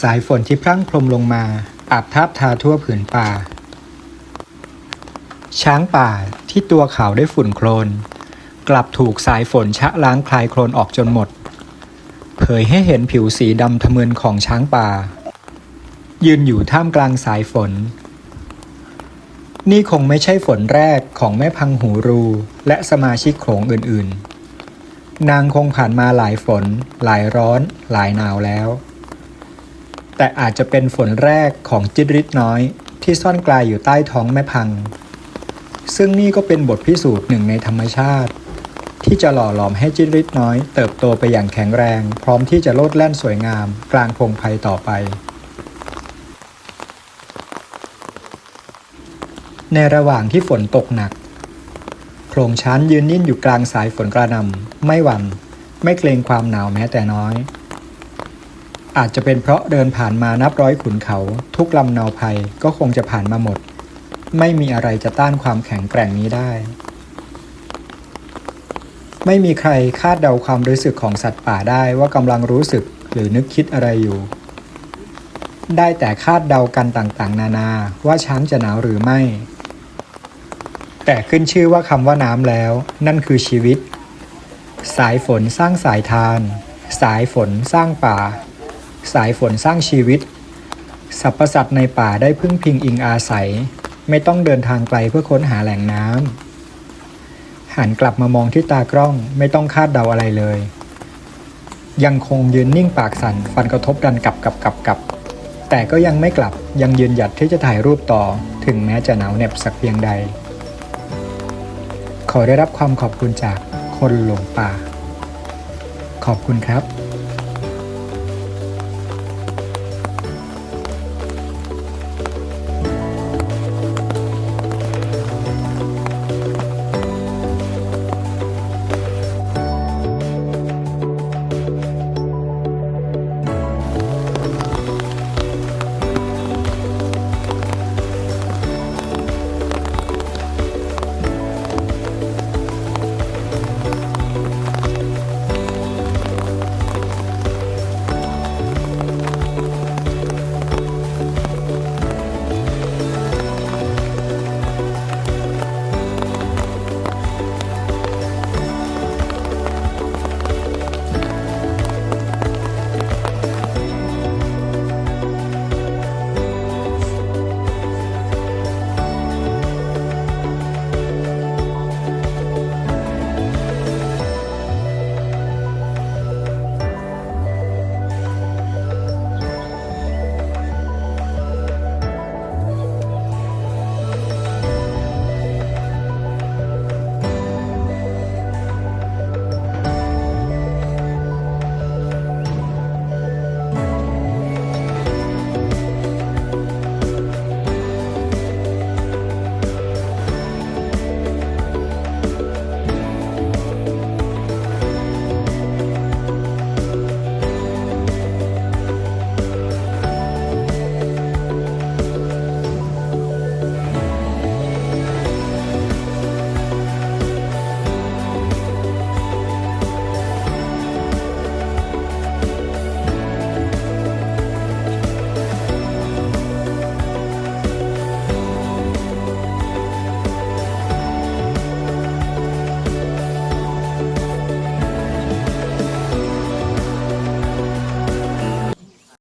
สายฝนที่พรั่งพรมลงมา อาบทาบทาทั่วผืนป่า ช้างป่าที่ตัวขาวได้ฝุ่นโคลน กลับถูกสายฝนชะล้างคลายโคลนออกจนหมด เผยให้เห็นผิวสีดำทะมึนของช้างป่า ยืนอยู่ท่ามกลางสายฝน นี่คงไม่ใช่ฝนแรกของแม่พังหูรูและสมาชิกโขงอื่นๆ นางคงผ่านมาหลายฝน หลายร้อน หลายหนาวแล้ว แต่อาจจะเป็นฝนแรกของจิตริดน้อย ที่ซ่อนกลายอยู่ใต้ท้องแม่พัง ซึ่งนี่ก็เป็นบทพิสูจน์หนึ่งในธรรมชาติ ที่จะหล่อหลอมให้จิตริดน้อย เติบโตไปอย่างแข็งแรง พร้อมที่จะโลดแล่นสวยงาม กลางพงไพรต่อไป ในระหว่างที่ฝนตกหนักโขลงชั้นยืนนิ่งอยู่กลางสายฝนกระหนำไม่หวัน่นไม่เกรงความหนาวแม้แต่น้อย อาจจะเป็นเพราะเดินผ่านมานับร้อยขุนเขา ทุกลำเนาภัยก็คงจะผ่านมาหมด ไม่มีอะไรจะต้านความแข็งแกร่งนี้ได้ ไม่มีใครคาดเดาความรู้สึกของสัตว์ป่าได้ว่ากำลังรู้สึกหรือนึกคิดอะไรอยู่ ได้แต่คาดเดากันต่างๆ นานาว่าช้างจะหนาวหรือไม่ แต่ขึ้นชื่อว่าคำว่าน้ำแล้ว นั่นคือชีวิต สายฝนสร้างสายทาน สายฝนสร้างป่า สายฝนสร้างชีวิตสรรพสัตว์ในป่าได้พึ่งพิงอิงอาศัย ไม่ต้องเดินทางไกลเพื่อค้นหาแหล่งน้ำหันกลับมามองที่ตากล้องไม่ต้องคาดเดาอะไรเลย ยังคงยืนนิ่งปากสั่นฟันกระทบดันกลับกับกับกับแต่ก็ยังไม่กลับยังยืนหยัดที่จะถ่ายรูปต่อ ถึงแม้จะหนาวเหน็บสักเพียงใด ขอได้รับความขอบคุณจากคนหลงป่า ขอบคุณครับ